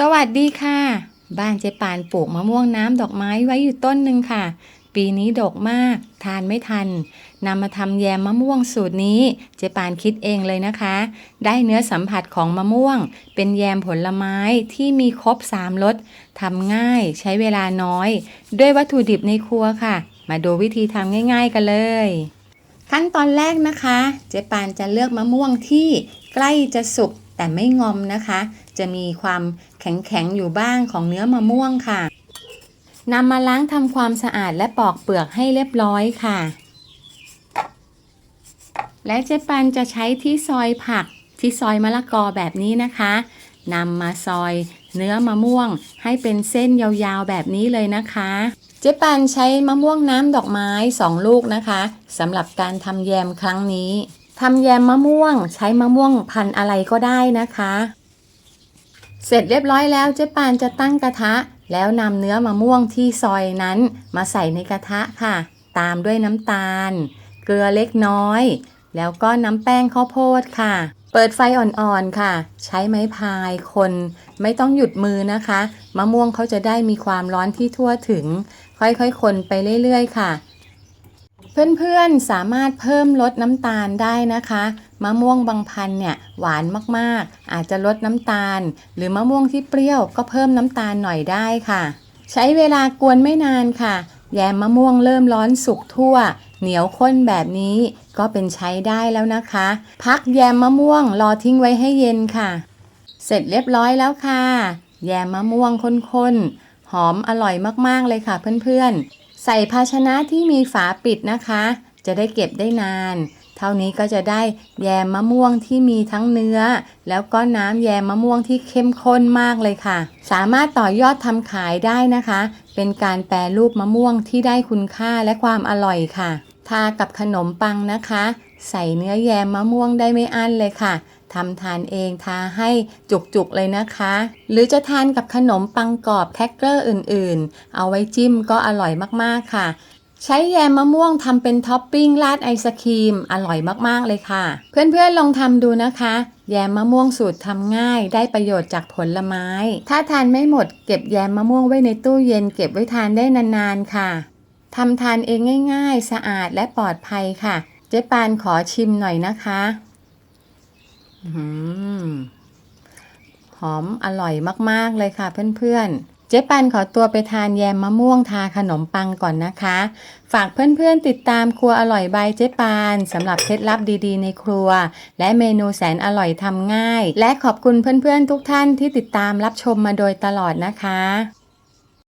สวัสดีค่ะ บ้านเจ๊ปานปลูกมะม่วงน้ำดอกไม้ไว้อยู่ต้นหนึ่งค่ะ ปีนี้ดกมาก ทานไม่ทันนำมาทำแยมมะม่วงสูตรนี้เจ๊ปานคิดเองเลยนะคะ ได้เนื้อสัมผัสของมะม่วง เป็นแยมผลไม้ที่มีครบ3รสทำง่ายใช้เวลาน้อย ด้วยวัตถุดิบในครัวค่ะ มาดูวิธีทำง่าย ๆ กันเลย ขั้นตอนแรกนะคะ เจ๊ปานจะเลือกมะม่วงที่ใกล้จะสุก แต่ไม่งอมนะคะ จะมีความแข็งๆอยู่บ้างของเนื้อมะม่วงค่ะนำมาล้างทำความสะอาดและปอกเปลือกให้เรียบร้อยค่ะ และเจ๊ปานจะใช้ที่ซอยผักที่ซอยมะละกอแบบนี้นะคะนำมาซอยเนื้อมะม่วงให้เป็นเส้นยาวๆแบบนี้เลยนะคะ เจ๊ปานใช้มะม่วงน้ำดอกไม้ 2 ลูกนะคะสำหรับการทำแยมครั้งนี้ ทำแยมมะม่วงใช้มะม่วงพันธุ์อะไรก็ได้นะคะ เสร็จเรียบร้อยแล้วเจ๊ปานจะตั้งกระทะ แล้วนำเนื้อมะม่วงที่ซอยนั้นมาใส่ในกระทะค่ะ ตามด้วยน้ำตาล เกลือเล็กน้อย แล้วก็น้ำแป้งข้าวโพดค่ะ เปิดไฟอ่อนๆค่ะ ใช้ไม้พายคน ไม่ต้องหยุดมือนะคะ มะม่วงเขาจะได้มีความร้อนที่ทั่วถึง ค่อยๆ คนไปเรื่อยๆ ค่ะ เพื่อนๆสามารถเพิ่มลดน้ำตาลได้นะคะ มะม่วงบางพันเนี่ยหวานมากๆ อาจจะลดน้ำตาล หรือมะม่วงที่เปรี้ยวก็เพิ่มน้ำตาลหน่อยได้ค่ะ ใช้เวลากวนไม่นานค่ะ แยมมะม่วงเริ่มร้อนสุกทั่ว เหนียวข้นแบบนี้ก็เป็นใช้ได้แล้วนะคะ พักแยมมะม่วงรอทิ้งไว้ให้เย็นค่ะ เสร็จเรียบร้อยแล้วค่ะ แยมมะม่วงข้นๆหอมอร่อยมากๆเลยค่ะเพื่อนๆ ใส่ภาชนะที่มีฝาปิดนะคะ จะได้เก็บได้นาน เท่านี้ก็จะได้แยมมะม่วงที่มีทั้งเนื้อ แล้วก็น้ำแยมมะม่วงที่เข้มข้นมากเลยค่ะ สามารถต่อยอดทำขายได้นะคะ เป็นการแปรรูปมะม่วงที่ได้คุณค่าและความอร่อยค่ะ ทากับขนมปังนะคะ ใส่เนื้อแยมมะม่วงได้ไม่อั้นเลยค่ะ ทำทานเองทาให้จุกๆเลยนะคะ หรือจะทานกับขนมปังกรอบแครกเกอร์อื่นๆ เอาไว้จิ้มก็อร่อยมากๆค่ะ ใช้แยมมะม่วงทำเป็นท็อปปิ้งราดไอศครีม อร่อยมากๆเลยค่ะ เพื่อนๆลองทำดูนะคะ แยมมะม่วงสูตรทำง่าย ได้ประโยชน์จากผลไม้ ถ้าทานไม่หมดเก็บแยมมะม่วงไว้ในตู้เย็นเก็บไว้ทานได้นานๆค่ะทำทานเองง่าย ๆ สะอาดและปลอดภัยค่ะ เจ๊ปานขอชิมหน่อยนะคะ หอมอร่อยมากๆเลยค่ะเพื่อนๆเจ๊ปันขอตัวไปทานแยมมะม่วงทาขนมปังก่อนนะคะ ฝากเพื่อนๆติดตามครัวอร่อยบายเจ๊ปานสำหรับเคล็ดลับดีๆในครัว และเมนูแสนอร่อยทำง่าย และขอบคุณเพื่อนๆทุกท่านที่ติดตามรับชมมาโดยตลอดนะคะ